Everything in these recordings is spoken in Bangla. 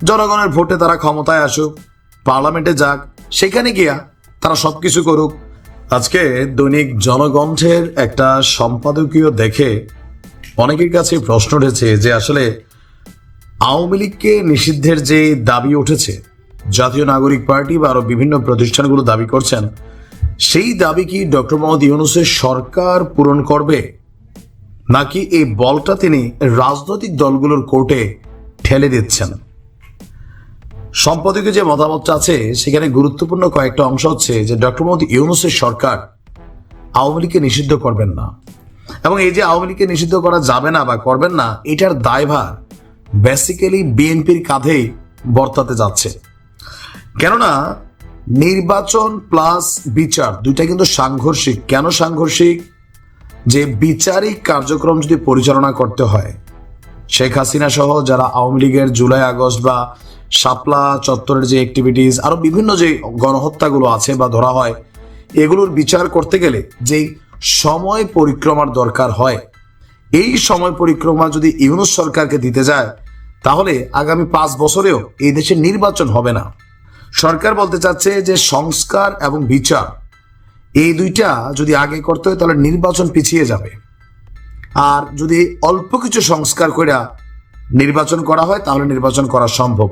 জনগণের ভোটে তারা ক্ষমতায় আসুক, পার্লামেন্টে যাক, সেখানে গিয়া তারা সবকিছু করুক। আজকে দৈনিক জনগণের একটা সম্পাদকীয় দেখে অনেকের কাছে প্রশ্ন উঠেছে যে আসলে আওয়ামী লীগকে নিষিদ্ধের যে দাবি উঠেছে, জাতীয় নাগরিক পার্টি বা আরও বিভিন্ন প্রতিষ্ঠানগুলো দাবি করছেন, সেই দাবি কি ডক্টর মোহাম্মদ ইউনুসের সরকার পূরণ করবে? নাকি এই বলটা তিনি রাজনৈতিক দলগুলোর কোর্টে ঠেলে দিচ্ছেন? সম্পাদকীয় যে মতামতটা আছে, সেখানে গুরুত্বপূর্ণ কয়েকটা অংশ হচ্ছে যে ডক্টর মোহাম্মদ ইউনুসের সরকার আওয়ামী লীগকে নিষিদ্ধ করবেন না। এবং এই যে আওয়ামী লীগকে নিষিদ্ধ করা যাবে না বা করবেন না, এটার দায়ভার বেসিক্যালি বিএনপির কাঁধেই বর্তাতে যাচ্ছে। কেননা নির্বাচন প্লাস বিচার দুইটা কিন্তু সাংঘর্ষিক। কেন সাংঘর্ষিক? যে বিচারিক কার্যক্রম যদি পরিচালনা করতে হয়, শেখ হাসিনা সহ যারা আওয়ামী লীগের জুলাই আগস্ট বা শাপলা চত্বরের যে অ্যাক্টিভিটিস আরও বিভিন্ন যে গণহত্যাগুলো আছে বা ধরা হয়, এগুলোর বিচার করতে গেলে যেই সময় পরিক্রমার দরকার হয়, এই সময় পরিক্রমা যদি ইউনুস সরকারকে দিতে যায়, তাহলে আগামী পাঁচ বছরেও এই দেশে নির্বাচন হবে না। সরকার বলতে চাচ্ছে যে সংস্কার এবং বিচার, এই দুইটা যদি আগে করতে হয়, তাহলে নির্বাচন পিছিয়ে যাবে। আর যদি অল্প কিছু সংস্কার করে নির্বাচন করা হয়, তাহলে নির্বাচন করা সম্ভব।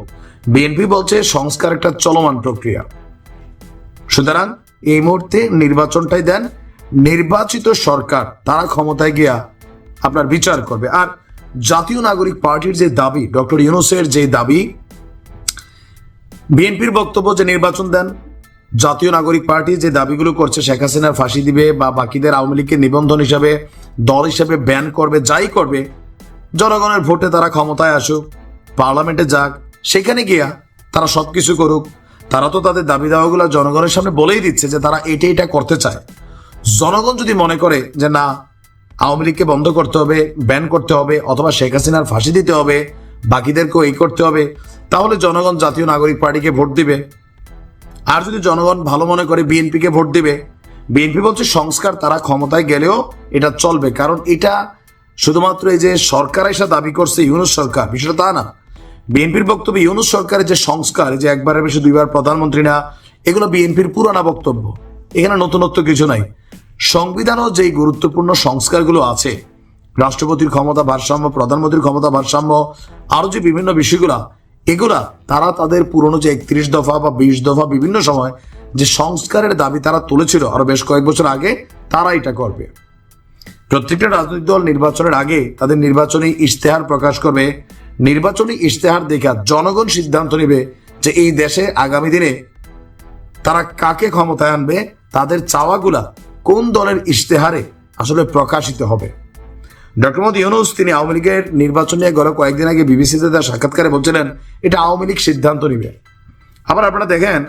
বিএনপি বলছে সংস্কার একটা চলমান প্রক্রিয়া। সুতরাং এই মুহূর্তে নির্বাচনটাই দেন নির্বাচিত সরকার, তারা ক্ষমতায় গিয়া আপনার বিচার করবে। আর জাতীয় নাগরিক পার্টির যে দাবি, ডক্টর ইউনুসের যে দাবি, বিএনপির বক্তব্য যে নির্বাচন দেন, জাতীয় নাগরিক পার্টি যে দাবিগুলো করছে, শেখ হাসিনার ফাঁসি দিবে বা বাকিদের আওয়ামী লীগকে নিবন্ধন হিসাবে, দল হিসাবে ব্যান করবে, যাই করবে, জনগণের ভোটে তারা ক্ষমতায় আসুক, পার্লামেন্টে যাক সেখানে গিয়া তারা সব কিছু করুক, তারা তো তাদের দাবি দাওয়াগুলো জনগণের সামনে বলেই দিচ্ছে যে তারা এটা এটা করতে চায়। জনগণ যদি মনে করে যে না, আওয়ামী লীগকে বন্ধ করতে হবে ব্যান করতে হবে, অথবা শেখ হাসিনার ফাঁসি দিতে হবে, বাকিদেরকেও এই করতে হবে, তাহলে জনগণ জাতীয় নাগরিক পার্টিকে ভোট দিবে। আর যদি জনগণ ভালো মনে করে বিএনপিকে ভোট দিবে, বিএনপি বলছে সংস্কার, তারা ক্ষমতায় গেলেও এটা চলবে। কারণ এটা শুধুমাত্র এই যে সরকার এসে দাবি করছে, ইউনুস সরকার, বিষয়টা তা না। বিএনপির বক্তব্য ইউনুস সরকারের যে সংস্কার যে একবারের বেশি দুইবার প্রধানমন্ত্রী না, এগুলো বিএনপির পুরানা বক্তব্য। এখানে নতুনত্ব কিছু নাই। সংবিধানও যেই গুরুত্বপূর্ণ সংস্কারগুলো আছে, রাষ্ট্রপতির ক্ষমতা ভারসাম্য, প্রধানমন্ত্রীর ক্ষমতা ভারসাম্য আরও যে বিভিন্ন বিষয়গুলা, এগুলা তারা তাদের পুরনো যে একত্রিশ দফা বা বিশ দফা বিভিন্ন সময় যে সংস্কারের দাবি তারা তুলেছিল আরও বেশ কয়েক বছর আগে, তারা এটা করবে। প্রত্যেকটা রাজনৈতিক দল নির্বাচনের আগে তাদের নির্বাচনী ইশতেহার প্রকাশ করবে। নির্বাচনী ইশতেহার দেখা জনগণ সিদ্ধান্ত নেবে যে এই দেশে আগামী দিনে তারা কাকে ক্ষমতায় আনবে, তাদের চাওয়াগুলা কোন দলের ইশতেহারে আসলে প্রকাশিত হবে। ডক্টর মোদী ইউনুস, তিনি আওয়ামী লীগের নির্বাচন নিয়ে গত কয়েকদিন আগে বিবিসিতে তার সাক্ষাৎকারে বলছিলেন, এটা আওয়ামী লীগ সিদ্ধান্ত নিবে। আবার আপনারা দেখেন,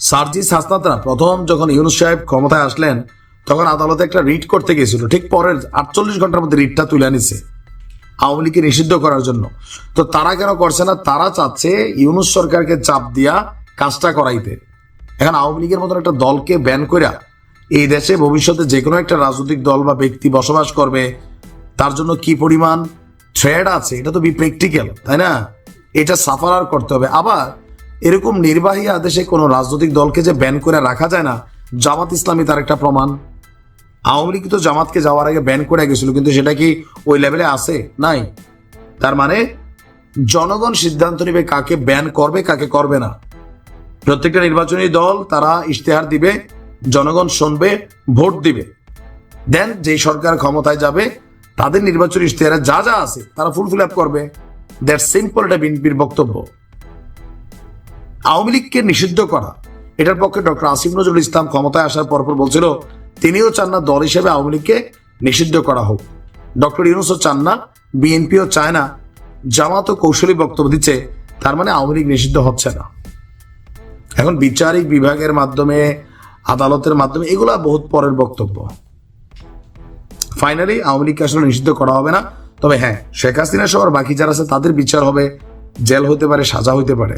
সার্জিস হাসনাতরা প্রথম যখন ইউনুস সাহেব ক্ষমতায় আসলেন, তখন আদালতে একটা রিট করতে গেছিল ঠিক পরের আটচল্লিশ ঘণ্টার মধ্যে রিটটা তুলে আনিছে। আওয়ামী লীগকে নিষিদ্ধ করার জন্য। তো তারা কেন করছে না? তারা চাচ্ছে ইউনুস সরকারকে চাপ দিয়া কাজটা করাইতে। এখন আওয়ামী লীগের মতন একটা দলকে ব্যান কইরা এই দেশে ভবিষ্যতে যে কোনো একটা রাজনৈতিক দল বা ব্যক্তি বসবাস করবে, তার জন্য কি পরিমাণ থ্রেড আছে, এটা তো বি প্র্যাকটিক্যাল তাই না? এটা সাফার আর করতে হবে। আবার এরকম নির্বাহী আদেশে কোনো রাজনৈতিক দলকে যে ব্যান করে রাখা যায় না, জামাত ইসলামী তার একটা প্রমাণ। আওয়ামী লীগ তো জামাতকে যাওয়ার আগে ব্যান করে গেছিল, কিন্তু সেটা কি ওই লেভেলে আছে? নাই। তার মানে জনগণ সিদ্ধান্ত নেবে কাকে ব্যান করবে, কাকে করবে না। প্রত্যেকটা নির্বাচনী দল তারা ইশতেহার দিবে, জনগণ শুনবে, ভোট দিবে। দেন যেই সরকার ক্ষমতায় যাবে, তাদের নির্বাচনী ইশতেহারে যা যা আছে, তারা ফুল ফিল আপ করবে। দ্যাট সিম্পল এটা বিএনপির বক্তব্য। আওয়ামী লীগকে নিষিদ্ধ করা। এটার পক্ষে ডক্টর আসিফ নজরুল ইসলাম ক্ষমতায় আসার পরপর বলছিল তিনিও চান না দল হিসেবে আওয়ামী লীগকে নিষিদ্ধ করা হোক। ডক্টর ইউনুসও চান না বিএনপিও চায় না জামাতও কৌশলী বক্তব্য দিচ্ছে, তার মানে আওয়ামী লীগ নিষিদ্ধ হচ্ছে না। এখন বিচারিক বিভাগের মাধ্যমে, আদালতের মাধ্যমে, এগুলা বহুত পরের বক্তব্য। ফাইনালি আওয়ামী লীগকে আসলে নিষিদ্ধ করা হবে না। তবে হ্যাঁ শেখ হাসিনা সহ বাকি যারা আছে, তাদের বিচার হবে। জেল হতে পারে, সাজা হতে পারে।